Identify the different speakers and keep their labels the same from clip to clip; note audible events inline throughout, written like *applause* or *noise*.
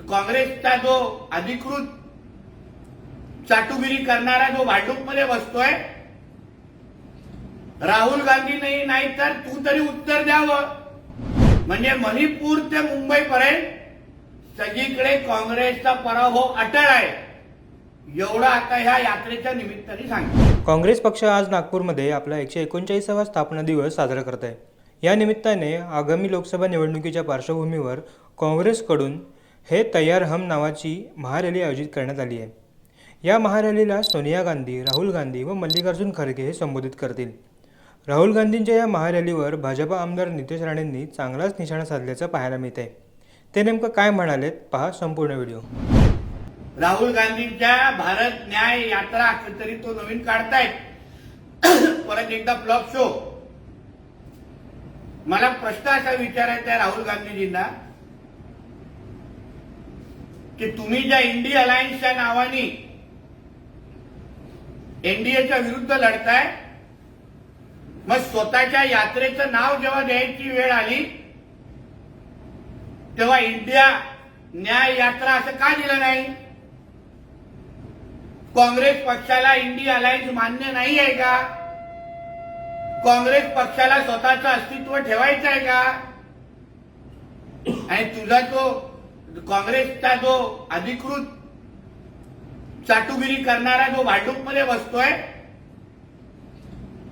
Speaker 1: काँग्रेसचा जो अधिकृत चाटुगिरी करणारा जो वाटूकमध्ये बसतोय राहुल गांधी नाही नाही तर तू तरी उत्तर द्यावं. म्हणजे मणिपूर ते मुंबईपर्यंत सगळीकडे काँग्रेसचा पराभव अटळ आहे. एवढं आता ह्या यात्रेच्या निमित्ताने सांगितलं
Speaker 2: काँग्रेस पक्ष आज नागपूरमध्ये आपला एकशे एकोणचाळीसावा स्थापना दिवस साजरा करत आहे. या निमित्ताने आगामी लोकसभा निवडणुकीच्या पार्श्वभूमीवर काँग्रेसकडून हे तयार हम नावाची महारॅली आयोजित करण्यात आली आहे. या महारॅलीला सोनिया गांधी राहुल गांधी व मल्लिकार्जुन खरगे हे संबोधित करतील. राहुल गांधींच्या या महारॅलीवर भाजपा आमदार नितेश राणेंनी चांगलाच निशाणा साधल्याचं पाहायला मिळत आहे. ते नेमकं काय म्हणालेत? पहा संपूर्ण व्हिडिओ.
Speaker 1: राहुल गांधींच्या भारत न्याय यात्रा तरी तो नवीन काढतायत. *coughs* परत एकदा फ्लॉप शो मला प्रश्न असा विचारायचा आहे राहुल गांधीजींना की तुम्ही ज्या इंडिया अलायन्सच्या नावाने एनडीएच्या विरुद्ध लढताय मग स्वतःच्या यात्रेचं नाव जेव्हा द्यायची वेळ आली तेव्हा इंडिया न्याय यात्रा असं का दिलं नाही? काँग्रेस पक्षाला इंडिया अलायन्स मान्य नाही आहे का? काँग्रेस पक्षाला स्वतःचं अस्तित्व ठेवायचं आहे का? आणि तुझा तो काँग्रेसचा जो अधिकृत चाटुगिरी करणारा जो वाटूकमध्ये बसतोय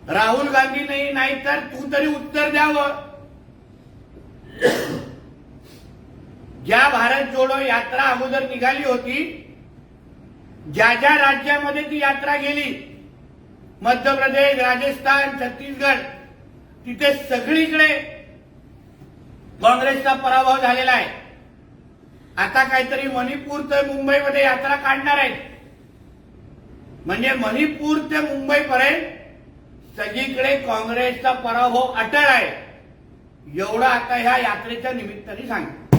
Speaker 1: राहुल गांधी नाही नाही तर तू तरी उत्तर द्यावं. ज्या भारत जोडो यात्रा अगोदर निघाली होती ज्या ज्या राज्यामध्ये ती यात्रा गेली मध्य प्रदेश राजस्थान छत्तीसगड तिथे सगळीकडे काँग्रेसचा पराभव झालेला आहे. आता काहीतरी मणिपूर ते मुंबईमध्ये यात्रा काढणार आहेत. म्हणजे मणिपूर ते मुंबईपर्यंत सगळीकडे काँग्रेसचा पराभव अटळ आहे. एवढं आता ह्या यात्रेच्या निमित्ताने सांगतो.